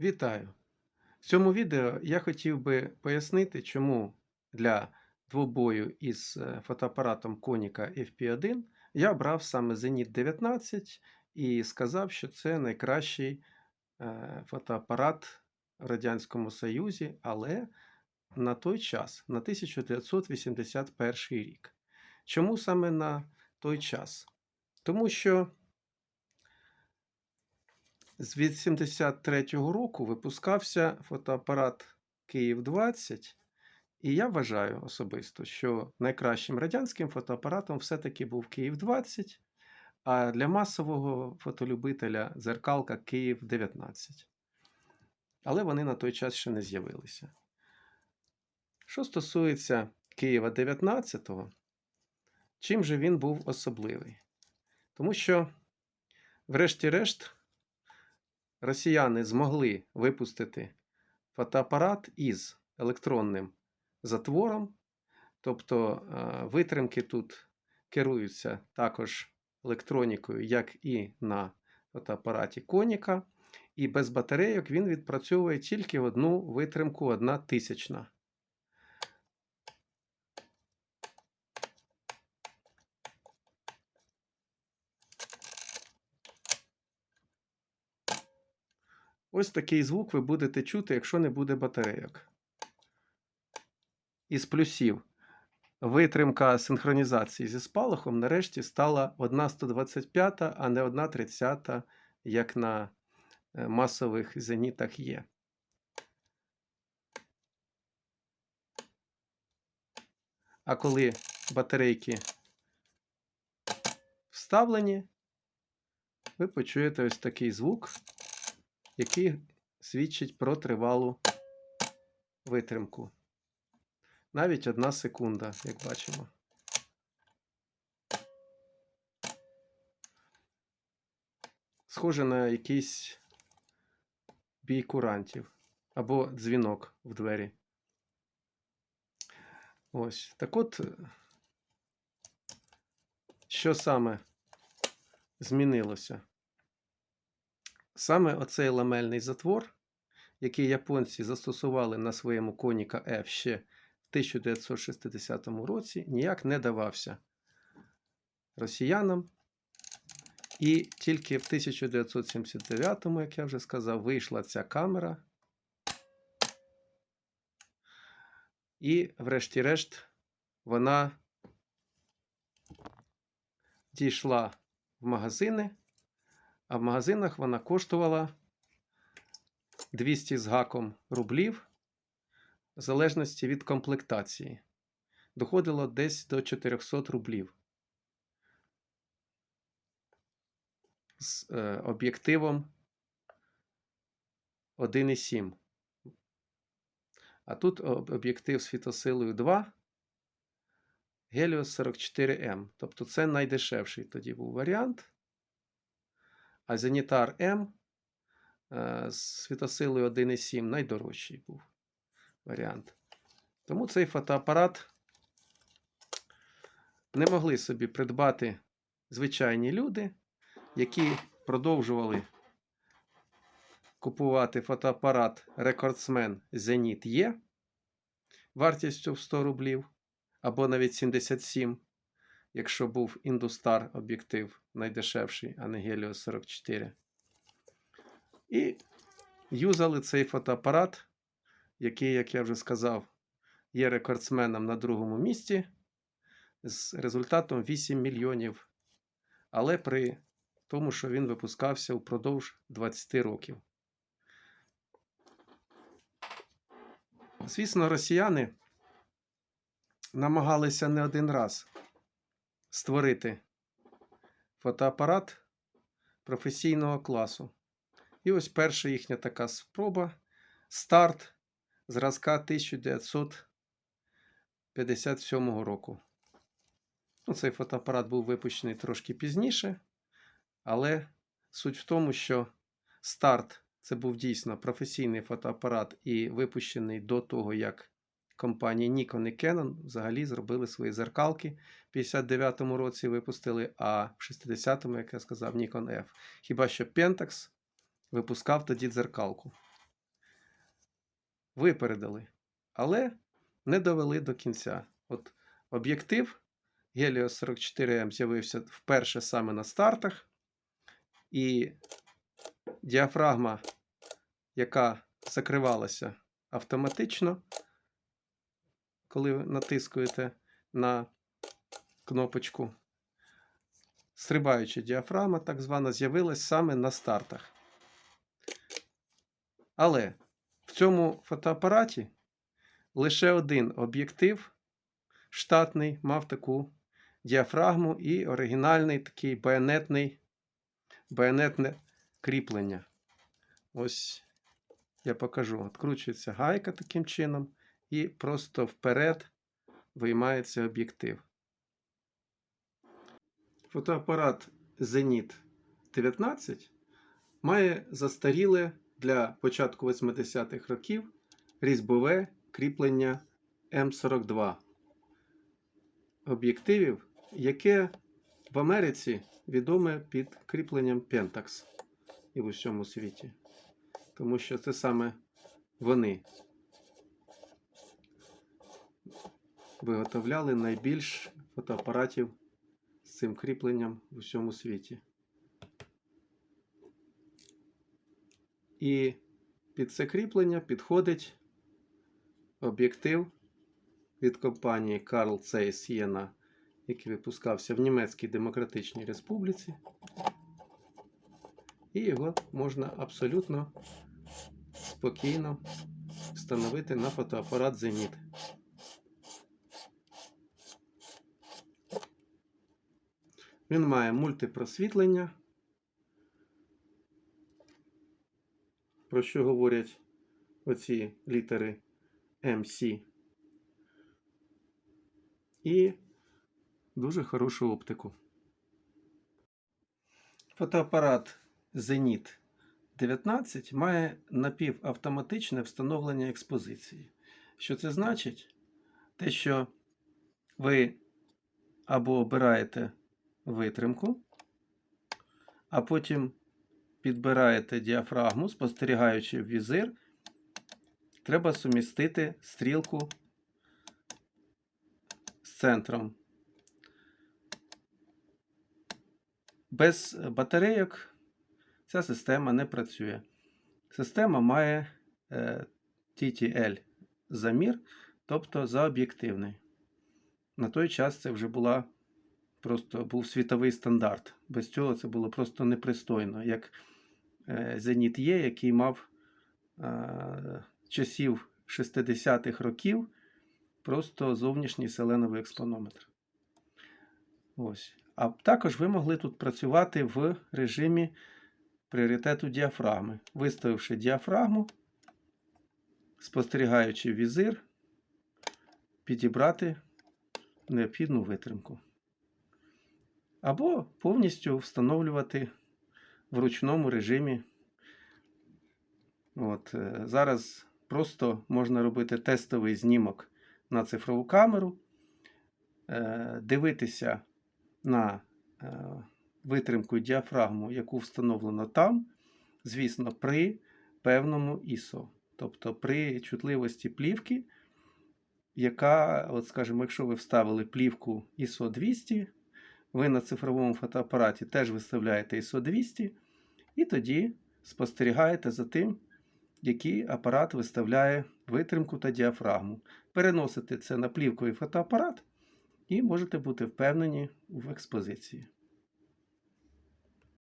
Вітаю! В цьому відео я хотів би пояснити, чому для двобою із е, фотоапаратом Konica FP1 я обрав саме Zenit 19 і сказав, що це найкращий е, фотоапарат в Радянському Союзі, але на той час, на 1981 рік. Чому саме на той час? Тому що з 83-го року випускався фотоапарат Київ 20, і я вважаю особисто, що найкращим радянським фотоапаратом все-таки був Київ 20, а для масового фотолюбителя зеркалка Київ 19. Але вони на той час ще не з'явилися. Що стосується Києва 19, чим же він був особливий? Тому що, врешті-решт, росіяни змогли випустити фотоапарат із електронним затвором, тобто е, витримки тут керуються також електронікою, як і на фотоапараті Коніка. І без батарейок він відпрацьовує тільки одну витримку, одна тисячна. Ось такий звук ви будете чути, якщо не буде батарейок. Із плюсів. Витримка синхронізації зі спалахом нарешті стала 1,125, а не 1,30, як на е, масових зенітах є. А коли батарейки вставлені, ви почуєте ось такий звук який свідчить про тривалу витримку. Навіть одна секунда, як бачимо. Схоже на якийсь бій курантів або дзвінок в двері. Ось. Так от, що саме змінилося? Саме оцей ламельний затвор, який японці застосували на своєму коніка F ще в 1960 році, ніяк не давався росіянам. І тільки в 1979, як я вже сказав, вийшла ця камера. І, врешті-решт, вона дійшла в магазини а в магазинах вона коштувала 200 з гаком рублів, в залежності від комплектації. Доходило десь до 400 рублів. З е, об'єктивом 1,7. А тут об'єктив з фітосилою 2. Helios 44M. Тобто це найдешевший тоді був варіант. А Зенітар М е, з світосилою 1,7 найдорожчий був варіант. Тому цей фотоапарат не могли собі придбати звичайні люди, які продовжували купувати фотоапарат рекордсмен Зеніт Є вартістю в 100 рублів або навіть 77 якщо був Індустар об'єктив найдешевший, а не Helios 44. І юзали цей фотоапарат, який, як я вже сказав, є рекордсменом на другому місці з результатом 8 мільйонів. Але при тому, що він випускався впродовж 20 років. Звісно, росіяни намагалися не один раз створити фотоапарат професійного класу. І ось перша їхня така спроба старт зразка 1957 року. Ну, Цей фотоапарат був випущений трошки пізніше, але суть в тому, що старт це був дійсно професійний фотоапарат і випущений до того, як компанії Nikon і Canon взагалі зробили свої зеркалки. В 59-му році випустили, а в 60-му, як я сказав, Nikon F. Хіба що Pentax випускав тоді дзеркалку. випередили, але не довели до кінця. От об'єктив Helios 44M з'явився вперше саме на стартах, і діафрагма, яка закривалася автоматично, коли ви натискуєте на кнопочку. Стрибаюча діафрагма, так звана, з'явилась саме на стартах. Але в цьому фотоапараті лише один об'єктив штатний мав таку діафрагму і оригінальний такий байонетний, байонетне кріплення. Ось я покажу. Откручується гайка таким чином, і просто вперед виймається об'єктив. Фотоапарат Zenit 19 має застаріле для початку 80-х років різьбове кріплення М42 об'єктивів, яке в Америці відоме під кріпленням Pentax і в усьому світі. Тому що це саме вони виготовляли найбільш фотоапаратів з цим кріпленням в усьому світі. І під це кріплення підходить об'єктив від компанії Carl Zeiss Siena, який випускався в Німецькій Демократичній Республіці. І його можна абсолютно спокійно встановити на фотоапарат Zenit. Він має мультипросвітлення, про що говорять оці літери MC. І дуже хорошу оптику. Фотоапарат Zenit 19 має напівавтоматичне встановлення експозиції. Що це значить? Те, що ви або обираєте витримку, а потім підбираєте діафрагму, спостерігаючи візир, треба сумістити стрілку з центром. Без батарейок ця система не працює. Система має е, TTL замір, тобто заоб'єктивний. На той час це вже була просто був світовий стандарт. Без цього це було просто непристойно, як е, Зеніт Є, який мав е, часів 60-х років просто зовнішній селеновий експонометр. Ось. А також ви могли тут працювати в режимі пріоритету діафрагми, виставивши діафрагму, спостерігаючи візир, підібрати необхідну витримку. Або повністю встановлювати в ручному режимі. От, е, Зараз просто можна робити тестовий знімок на цифрову камеру, е, дивитися на е, витримку діафрагму, яку встановлено там, звісно, при певному ISO. Тобто при чутливості плівки, яка, от скажімо, якщо ви вставили плівку ISO 200, ви на цифровому фотоапараті теж виставляєте ISO 200, і тоді спостерігаєте за тим, який апарат виставляє витримку та діафрагму. Переносите це на плівковий фотоапарат і можете бути впевнені в експозиції.